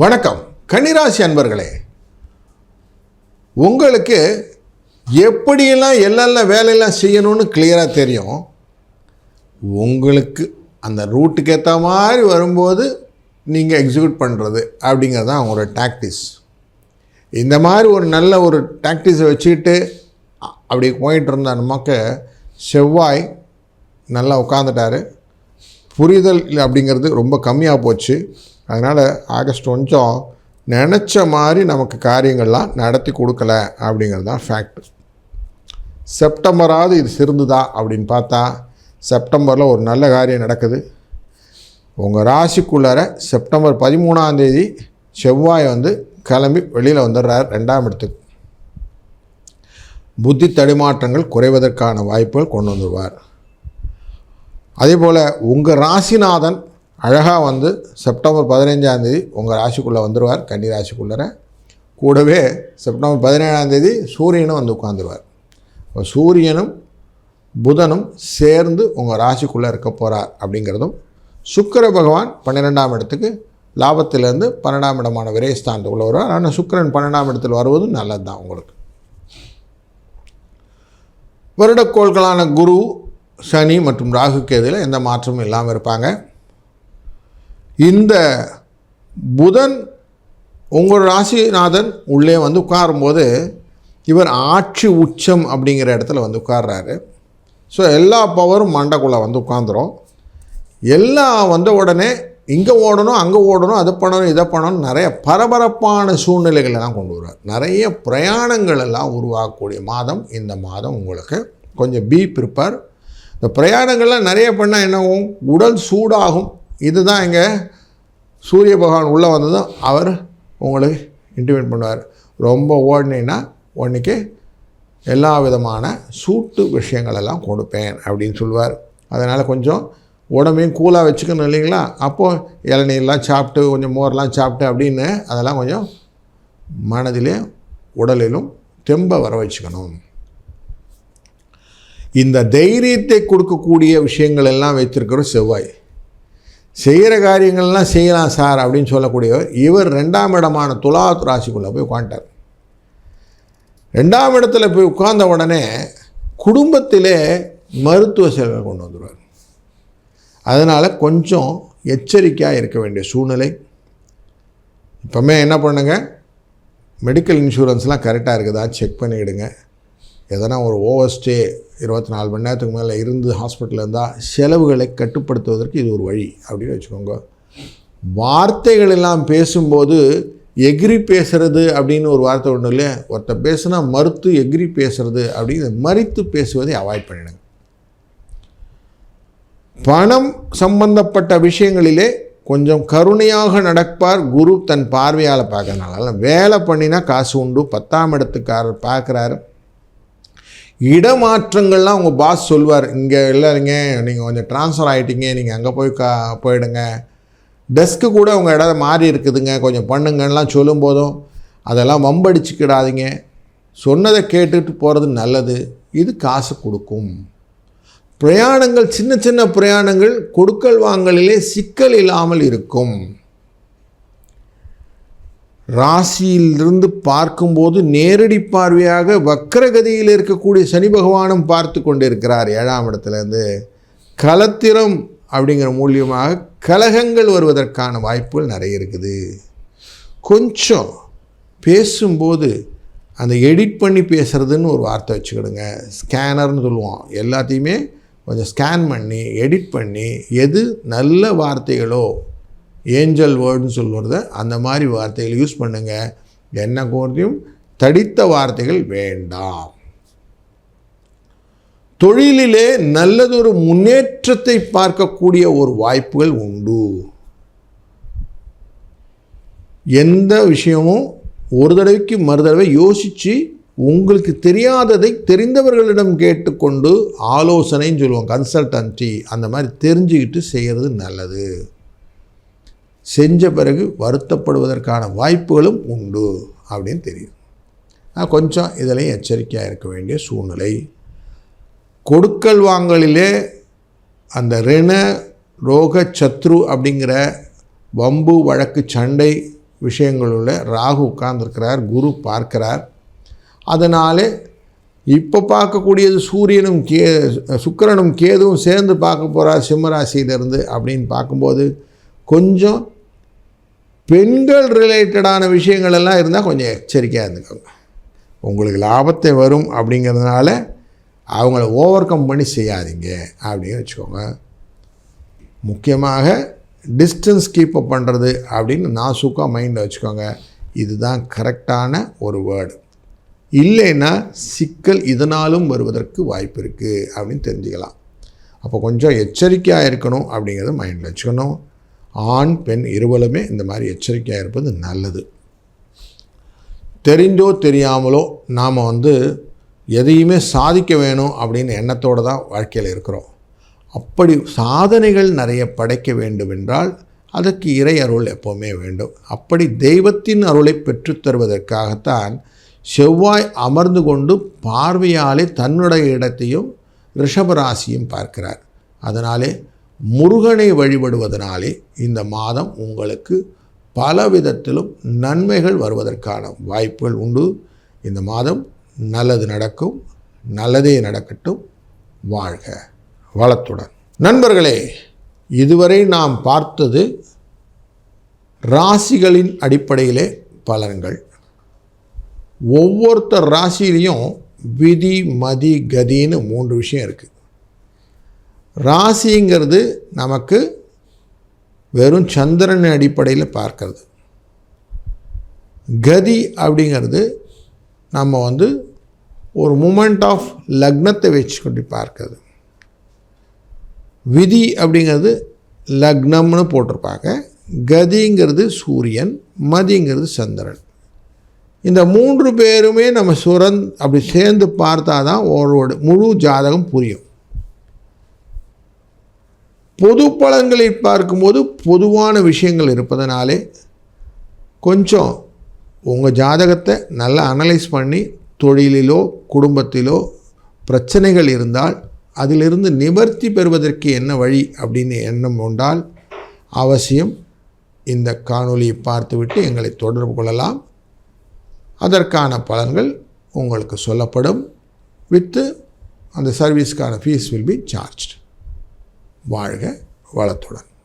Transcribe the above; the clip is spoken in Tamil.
வணக்கம். கன்னிராசி அன்பர்களே உங்களுக்கு எப்படியெல்லாம் எல்லெல்லாம் வேலையெல்லாம் செய்யணும்னு கிளியராக தெரியும். உங்களுக்கு அந்த ரூட்டுக்கு ஏற்ற மாதிரி வரும்போது நீங்கள் எக்ஸிக்யூட் பண்ணுறது அப்படிங்கிறது தான் அவங்களோட டாக்டிஸ் இந்த மாதிரி ஒரு நல்ல ஒரு டாக்டிஸை வச்சுக்கிட்டு அப்படி போயிட்டு இருந்த நமக்கு செவ்வாய் நல்லா உட்காந்துட்டாரு புரிதல் அப்படிங்கிறது ரொம்ப கம்மியாக போச்சு. அதனால் ஆகஸ்ட் கொஞ்சம் நினச்ச மாதிரி நமக்கு காரியங்கள்லாம் நடத்தி கொடுக்கல அப்படிங்கிறது தான் ஃபேக்ட் செப்டம்பராவது இது சிறந்துதா அப்படின்னு பார்த்தா செப்டம்பரில் ஒரு நல்ல காரியம் நடக்குது. உங்கள் ராசிக்குள்ளார செப்டம்பர் பதிமூணாந்தேதி செவ்வாய் வந்து கிளம்பி வெளியில் வந்துடுறார் ரெண்டாம் இடத்துக்கு. புத்தி தடுமாற்றங்கள் குறைவதற்கான வாய்ப்புகள் கொண்டு வந்துடுவார் அதே போல் உங்கள் ராசிநாதன் அழகாக வந்து செப்டம்பர் பதினைஞ்சாந்தேதி உங்கள் ராசிக்குள்ளே வந்துடுவார் கன்னி ராசிக்குள்ளர. கூடவே செப்டம்பர் பதினேழாந்தேதி சூரியனும் வந்து உட்காந்துருவார் இப்போ சூரியனும் புதனும் சேர்ந்து உங்கள் ராசிக்குள்ளே இருக்க போகிறார் அப்படிங்கிறதும் சுக்கிர பகவான் பன்னிரெண்டாம் இடத்துக்கு லாபத்திலேருந்து பன்னெண்டாம் இடமான விரைஸ்தானத்துக்குள்ளே வருவார். ஆனால் சுக்கிரன் பன்னெண்டாம் இடத்தில் வருவதும் நல்லது தான் உங்களுக்கு. வருடக்கோள்களான குரு சனி மற்றும் ராகு கேதுல எந்த மாற்றமும் இல்லாமல் இருப்பாங்க. இந்த புதன் உங்கள் ராசிநாதன் உள்ளே வந்து உட்காரும்போது இவர் ஆட்சி உச்சம் அப்படிங்கிற இடத்துல வந்து உட்கார்றாரு. ஸோ எல்லா பவரும் மண்டைக்குள்ளே வந்து உட்காந்துரும் எல்லாம் வந்த உடனே இங்கே ஓடணும் அங்கே ஓடணும் அதை பண்ணணும் இதை பண்ணணும் நிறைய பரபரப்பான சூழ்நிலைகள் எல்லாம் கொண்டு வருவார். நிறைய பிரயாணங்கள் எல்லாம் உருவாக்கக்கூடிய மாதம் இந்த மாதம் உங்களுக்கு கொஞ்சம் பி ப்ரிப்பேர் இந்த பிரயாணங்கள்லாம் நிறைய பண்ணால் என்னவும் உடல் சூடாகும். இதுதான் இங்கே சூரிய பகவான் உள்ளே வந்ததும் அவர் உங்களுக்கு இன்டிமேட் பண்ணுவார். ரொம்ப ஓடினீங்கன்னா உன்னைக்கு எல்லா விதமான சூட்டு விஷயங்கள் எல்லாம் கொடுப்பேன் அப்படின்னு சொல்லுவார். அதனால் கொஞ்சம் உடம்பையும் கூலாக வச்சுக்கணும் இல்லைங்களா? அப்போது இளநீர்லாம் சாப்பிட்டு கொஞ்சம் மோர்லாம் சாப்பிட்டு அப்படின்னு அதெல்லாம் கொஞ்சம் மனதிலே உடலிலும் தெம்ப வர வச்சுக்கணும். இந்த தைரியத்தை கொடுக்கக்கூடிய விஷயங்கள் எல்லாம் வைத்திருக்கிற செவ்வாய். செய்கிற காரியங்கள்லாம் செய்யலாம் சார் அப்படின்னு சொல்லக்கூடியவர் இவர் ரெண்டாம் இடமான துலா ராசிக்குள்ளே போய் உட்காந்துட்டார் ரெண்டாம் இடத்துல போய் உட்கார்ந்த உடனே குடும்பத்திலே மருத்துவ செலவை கொண்டு வந்துடுவார் அதனால் கொஞ்சம் எச்சரிக்கையாக இருக்க வேண்டிய சூழ்நிலை. இப்போமே என்ன பண்ணுங்க? மெடிக்கல் இன்சூரன்ஸ்லாம் கரெக்டாக இருக்குதா? செக் பண்ணிவிடுங்க எதனா ஒரு ஓவர்ஸ்டே இருபத்தி நாலு மணி நேரத்துக்கு மேலே இருந்து ஹாஸ்பிட்டலில் இருந்தால் செலவுகளை கட்டுப்படுத்துவதற்கு இது ஒரு வழி அப்படின்னு வச்சுக்கோங்க. வார்த்தைகள் எல்லாம் பேசும்போது எகிரி பேசுறது அப்படின்னு ஒரு வார்த்தை ஒன்று இல்லையா? ஒருத்தர் பேசுனா மறுத்து எகிரி பேசுறது அப்படின்னு மறித்து பேசுவதை அவாய்ட் பண்ணிடுங்க. பணம் சம்பந்தப்பட்ட விஷயங்களிலே கொஞ்சம் கருணையாக நடப்பார் குரு தன் பார்வையால் பார்க்கறதுனால. வேலை பண்ணினா காசு உண்டு பத்தாம் இடத்துக்காரர் பார்க்குறாரு. இடமாற்றங்கள்லாம் உங்கள் பாஸ் சொல்வார் இங்கே இல்லைங்க நீங்கள் கொஞ்சம் ட்ரான்ஸ்ஃபர் ஆகிட்டீங்க நீங்கள் அங்கே போய் கா போயிடுங்க. டெஸ்க்கு கூட உங்கள் இடம் மாறி இருக்குதுங்க. கொஞ்சம் பண்ணுங்கலாம் சொல்லும்போதும் அதெல்லாம் வம்படிச்சுக்கிடாதீங்க. சொன்னதை கேட்டுட்டு போகிறது நல்லது. இது காசு கொடுக்கும். பிரயாணங்கள் சின்ன சின்ன பிரயாணங்கள் கொடுக்கல் வாங்கலிலே சிக்கல் இல்லாமல் இருக்கும். ராசியிலிருந்து பார்க்கும்போது நேரடி பார்வையாக வக்கரகதியில் இருக்கக்கூடிய சனி பகவானும் பார்த்து கொண்டிருக்கிறார். ஏழாம் இடத்துலேருந்து கலத்திரம் அப்படிங்கிற மூலியமாக கலகங்கள் வருவதற்கான வாய்ப்புகள் நிறைய இருக்குது. கொஞ்சம் பேசும்போது அந்த எடிட் பண்ணி பேசுகிறதுன்னு ஒரு வார்த்தை வச்சுக்கிடுங்க. ஸ்கேனர்னு சொல்லுவோம். எல்லாத்தையுமே கொஞ்சம் ஸ்கேன் பண்ணி எடிட் பண்ணி எது நல்ல வார்த்தைகளோ ஏஞ்சல் வேர்டுன்னு சொல்லுறத அந்த மாதிரி வார்த்தைகள் யூஸ் பண்ணுங்கள் என்ன கோர்த்தையும்? தடித்த வார்த்தைகள் வேண்டாம். தொழிலிலே நல்லதொரு முன்னேற்றத்தை பார்க்கக்கூடிய ஒரு வாய்ப்புகள் உண்டு. எந்த விஷயமும் ஒரு தடவைக்கு மறு தடவை யோசித்து உங்களுக்கு தெரியாததை தெரிந்தவர்களிடம் கேட்டுக்கொண்டு ஆலோசனைன்னு சொல்லுவோம். கன்சல்டன்சி அந்த மாதிரி தெரிஞ்சுக்கிட்டு செய்கிறது நல்லது. செஞ்ச பிறகு வருத்தப்படுவதற்கான வாய்ப்புகளும் உண்டு அப்படின்னு தெரியும். நான் கொஞ்சம் இதிலையும் எச்சரிக்கையாக இருக்க வேண்டிய சூழ்நிலை. கொடுக்கல் வாங்கலிலே அந்த ரிண ரோக சத்ரு அப்படிங்கிற வம்பு வழக்கு சண்டை விஷயங்களுள்ள ராகு உட்கார்ந்துருக்கிறார் குரு பார்க்கிறார். அதனாலே இப்போ பார்க்கக்கூடியது சூரியனும் கே சுக்கிரனும் கேதுவும் சேர்ந்து பார்க்க போகிறார் சிம்மராசியிலிருந்து அப்படின்னு பார்க்கும்போது கொஞ்சம் பெண்கள் ரிலேட்டடான விஷயங்கள் எல்லாம் இருந்தால் கொஞ்சம் எச்சரிக்கையாக இருந்துக்கோங்க. உங்களுக்கு லாபத்தை வரும் அப்படிங்கிறதுனால அவங்கள ஓவர் கம் பண்ணி செய்யாதீங்க அப்படின்னு வச்சுக்கோங்க. முக்கியமாக டிஸ்டன்ஸ் கீப் அப் பண்ணுறது அப்படின்னு நான் சூக்காக மைண்டில் வச்சுக்கோங்க. இதுதான் கரெக்டான ஒரு வேர்டு இல்லைன்னா சிக்கல் இதனாலும் வருவதற்கு வாய்ப்பு இருக்குது அப்படின்னு தெரிஞ்சுக்கலாம். அப்போ கொஞ்சம் எச்சரிக்கையாக இருக்கணும் அப்படிங்கிறத மைண்டில் வச்சுக்கணும். ஆண் பெண் இருவலுமே இந்த மாதிரி எச்சரிக்கையாக இருப்பது நல்லது. தெரிந்தோ தெரியாமலோ நாம் வந்து எதையுமே சாதிக்க வேணும் அப்படின்னு எண்ணத்தோடு தான் வாழ்க்கையில் இருக்கிறோம். அப்படி சாதனைகள் நிறைய படைக்க வேண்டும் என்றால் அதற்கு இறை அருள் எப்போவுமே வேண்டும். அப்படி தெய்வத்தின் அருளை பெற்றுத் தருவதற்காகத்தான் செவ்வாய் அமர்ந்து கொண்டு பார்வையாலே தன்னுடைய இடத்தையும் ரிஷபராசியும் பார்க்கிறார். அதனாலே முருகனை வழிபடுவதனாலே இந்த மாதம் உங்களுக்கு பல விதத்திலும் நன்மைகள் வருவதற்கான வாய்ப்புகள் உண்டு. இந்த மாதம் நல்லது நடக்கும் நல்லதே நடக்கட்டும். வாழ்க வளத்துடன். நண்பர்களே இதுவரை நாம் பார்த்தது ராசிகளின் அடிப்படையிலே பலன்கள். ஒவ்வொருத்தர் ராசியிலையும் விதி மதி கதின்னு மூன்று விஷயம் இருக்குது ராசிங்கிறது நமக்கு வெறும் சந்திரன் அடிப்படையில் பார்க்கறது. கதி அப்படிங்கிறது நம்ம வந்து ஒரு மூமெண்ட் ஆஃப் லக்னத்தை வச்சுக்கொண்டு பார்க்கறது. விதி அப்படிங்கிறது லக்னம்னு போட்டிருப்பாங்க. கதிங்கிறது சூரியன் மதிங்கிறது சந்திரன். இந்த மூன்று பேருமே நம்ம சுரந் அப்படி சேர்ந்து பார்த்தா தான் ஒரு முழு ஜாதகம் புரியும். பொது பலன்களை பார்க்கும்போது பொதுவான விஷயங்கள் இருப்பதனாலே கொஞ்சம் உங்கள் ஜாதகத்தை நல்லா அனலைஸ் பண்ணி தொழிலிலோ குடும்பத்திலோ பிரச்சனைகள் இருந்தால் அதிலிருந்து நிவர்த்தி பெறுவதற்கு என்ன வழி அப்படின்னு எண்ணம் உண்டால் அவசியம் இந்த காணொலியை பார்த்துவிட்டு எங்களை தொடர்பு கொள்ளலாம். அதற்கான பலன்கள் உங்களுக்கு சொல்லப்படும். வித்து அந்த சர்வீஸ்க்கான ஃபீஸ் வில் பி சார்ஜ் வாழ்க வளத்துடன்.